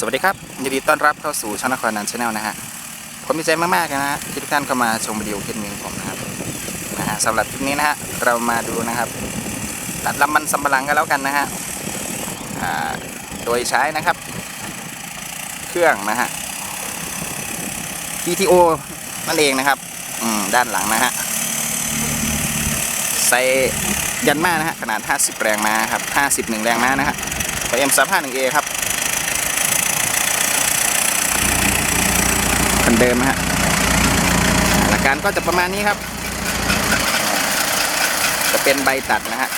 สวัสดีครับยินดีต้อนรับเข้าสู่ช่องนครนันชาแนลนะฮะผมดีใจมากๆนะฮะที่ทุกท่านเข้ามาชมวิดีโอคลิปนี้ของผมนะครับนะฮะสำหรับคลิปนี้นะฮะเรามาดูนะครับ ตัดลำมันสำปะหลังกันแล้วกันนะฮะอ่าโดยใช้นะครับ เครื่องนะฮะ PTO นั่นเองนะครับอืมด้านหลังนะฮะใส่ยันมานะฮะขนาด 50 แรงม้าครับ 51 แรงม้านะฮะ m 3 5 1 a ครับ คันเดิมฮะหลักการก็จะประมาณนี้ครับ จะเป็นใบตัดนะฮะ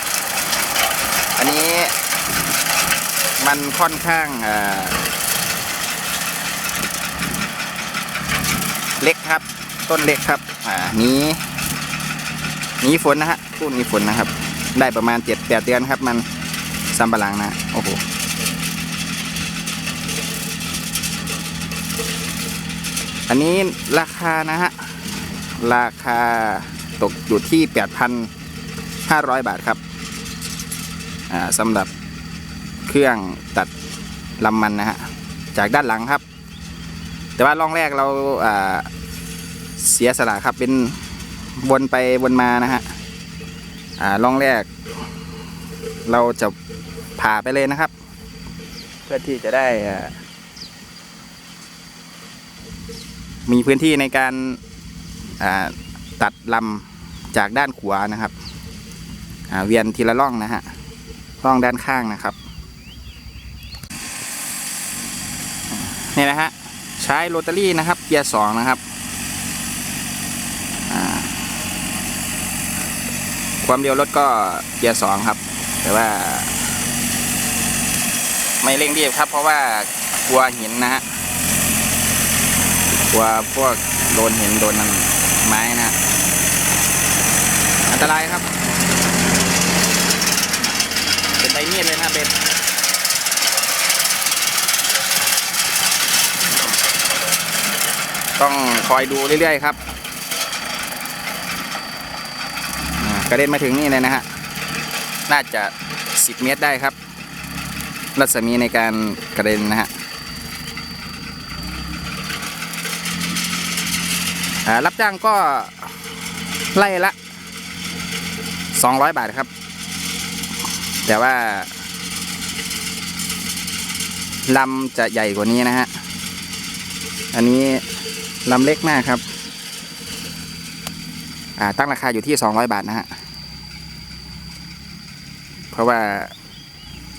อันนี้มันค่อนข้างเล็กครับ ต้นเล็กครับอ่านี้นี้ฝนนะฮะพูดนี้ฝนนะครับ ได้ประมาณ7 8เดือนครับ มันซัมบะลังนะโอ้โห อันนี้ราคานะฮะ ราคาตกอยู่ที่ 8,500 บาทครับสำหรับเครื่องตัดลำมันนะฮะ จากด้านหลังครับ แต่ว่าล่องแรกเราาเสียสละครับเป็นวนไปวนมานะฮะอ่าล่องแรก เราจะผ่าไปเลยนะครับ เพื่อที่จะได้อ่า มีพื้นที่ในการาตัดลำจากด้านขวานะครับเวียนทีละร่องนะฮะร่องด้านข้างนะครับนี่นะฮะใช้โรตารี่นะครับ เกียร์สองนะครับความเร็วรถก็เกียร์สองครับ แต่ว่า ไม่เร่งรีบครับ เพราะว่ากลัวหินนะฮะ กลัวพวกโดนเห็นโดนนั่นไม้นะฮะอันตรายครับ เป็นใบมีดเลยนะเบ็ดต้องคอยดูเรื่อยๆครับกระเด็นมาถึงนี่เลยนะฮะ น่าจะ 10 เมตรได้ครับ รัศมีในการกระเด็นนะฮะ อ่า รับจ้างก็ไล่ละ 200 บาทครับ แต่ว่าลำจะใหญ่กว่านี้นะฮะ อันนี้ลำเล็กมากครับตั้งราคาอยู่ที่ 200 บาทนะฮะ เพราะว่า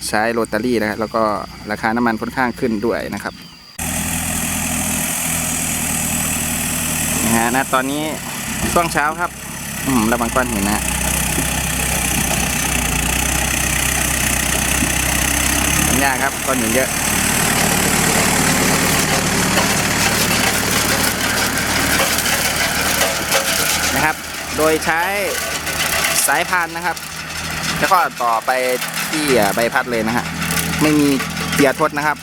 ใช้โรตารี่นะแล้วก็ราคาน้ำมันค่อนข้างขึ้นด้วยนะครับะฮะตอนนี้ช่วงเช้าครับอืมระวังก้อนหินนะฮะมันยากครับก้อนหินเยอะนะครับ โดยใช้สายพานนะครับแล้วก็ต่อไปที่ใบพัดเลยนะฮะไม่มีเกียร์ทดนะครับ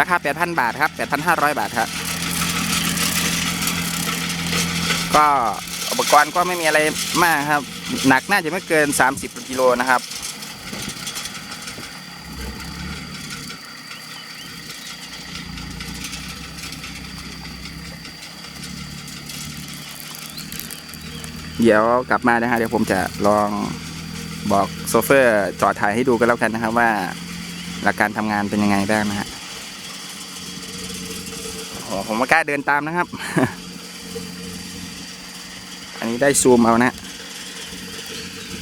ราคา 8,000 บาทครับ 8,500 บาทครับ ก็อุปกรณ์ก็ไม่มีอะไรมากครับ หนักน่าจะไม่เกิน 30กิโลนะครับเดี๋ยวกลับมานะฮะเดี๋ยวผมจะลองบอกโซเฟอร์จอดถ่ายให้ดูกันแล้วกันนะครับว่าหลักการทำงานเป็นยังไงบ้างนะฮะผมไม่กล้าเดินตามนะครับ นนี้ได้ซูมเอานะ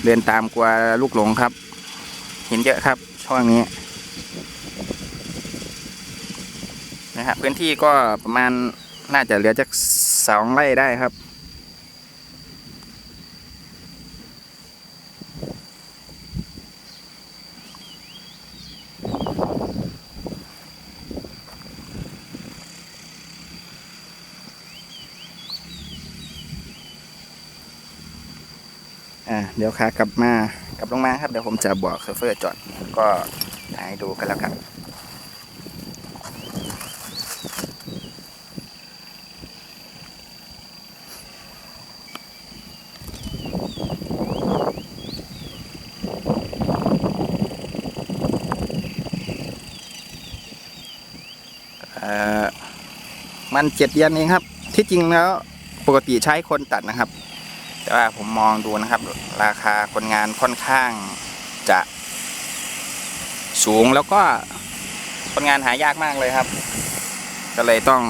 เดินตามกลัวลูกหลงครับ เห็นเยอะครับช่องนี้นะฮะพื้นที่ก็ประมาณน่าจะเหลือจากสองไร่ได้ครับ อ่าเดี๋ยวขากลับมากลับลงมาครับเดี๋ยวผมจะบอกเซฟเฟอร์จอดก็ถ่ายดูกันแล้วกันมันเจ็ดเดืนเองครับ ที่จริงแล้วปกติใช้คนตัดนะครับ แต่ว่าผมมองดูนะครับ ราคาคนงานค่อนข้างจะสูงแล้วก็คนงานหายากมากเลยครับ ก็เลยต้อง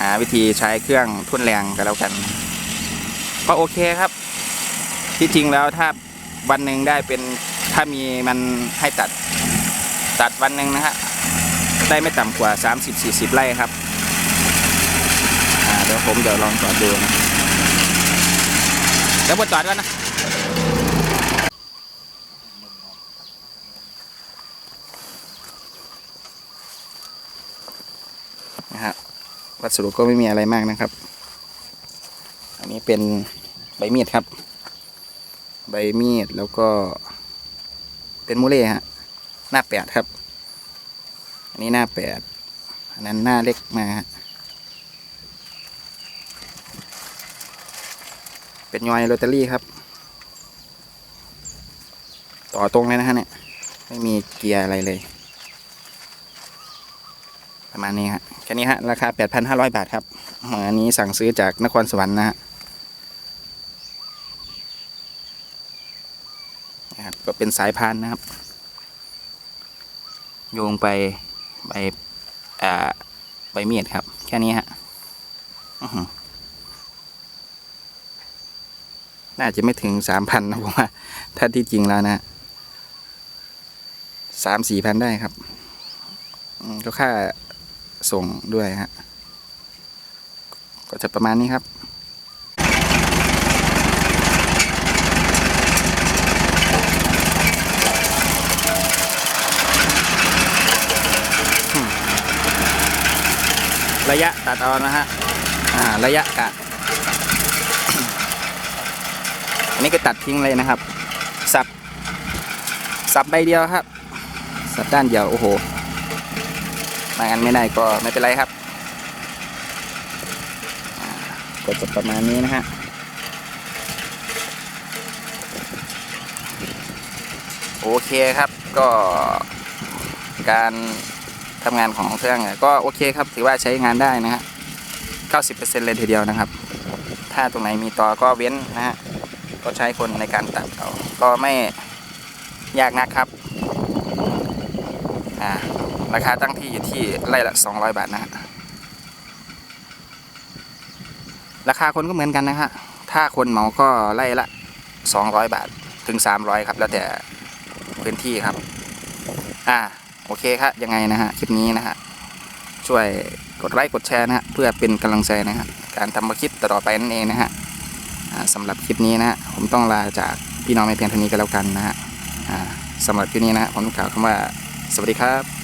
หาวิธีใช้เครื่องทุ่นแรงกันแล้วกัน ก็โอเคครับ ที่จริงแล้วถ้าวันหนึ่งได้เป็นถ้ามีมันให้ตัดตัดวันหนึ่งนะฮะได้ไม่ต่ำกว่า 30-40 ไร่ครับเดี๋ยวผมเดี๋ยวลองจอดดูนะ เดี๋ยวผมจอดแล้วนะนะฮะวัสดุก็ไม่มีอะไรมากนะครับ อันนี้เป็นใบมีดครับ ใบมีดแล้วก็ เป็นมูเล่ฮะ หน้าแปดครับ อันนี้หน้าแปดอันนั้นหน้าเล็กมาฮะ เป็นยอยโรตารี่ครับ ต่อตรงเลยนะฮะเนี่ย ไม่มีเกียร์อะไรเลย ประมาณนี้ฮะแค่นี้ฮะ ราคา 8,500 บาทครับอันนี้สั่งซื้อจากนครสวรรค์นะฮะนะครับก็เป็นสายพานนะครับ โยงไปใบอ่าใบเมียดครับ แค่นี้ฮะอื้อหือ น่าจะไม่ถึงสามพันนะผมว่าถ้าที่จริงแล้วนะสามสี่พันได้ครับก็ค่าส่งด้วยฮะก็จะประมาณนี้ครับระยะตัดเอานะฮะ อ่า ระยะกะ อันนี้ก็ตัดทิ้งเลยนะครับ สับ สับใบเดียวครับ สับด้านเดียวโอ้โหมางั้นไม่ได้ก็ไม่เป็นไรครับก็จะประมาณนี้นะฮะโอเคครับก็การทำงานของเครื่องก็โอเคครับถือว่าใช้งานได้นะฮะ90%เลยทีเดียวนะครับ ถ้าตรงไหนมีต่อก็เว้นนะฮะ ก็ใช้คนในการตัดเอาก็ไม่ยากนักครับอ่าราคาตั้งที่อยู่ที่ไร่ละ 200 บาทนะฮะราคาคนก็เหมือนกันนะฮะถ้าคนเหมาก็ไร่ละ 200 บาทถึง 300 ครับ แล้วแต่พื้นที่ครับ อ่าโอเคครับยังไงนะฮะคลิปนี้นะฮะช่วยกดไลค์กดแชร์นะฮะเพื่อเป็นกำลังใจนะฮะการทำคลิปต่อไปนั่นเองนะฮะ สำหรับคลิปนี้นะฮะผมต้องลาจากพี่น้องไม่เพียงเท่านี้ก็แล้วกันนะฮะสำหรับคลิปนี้นะฮะผมต้องกล่าวคำว่า สวัสดีครับ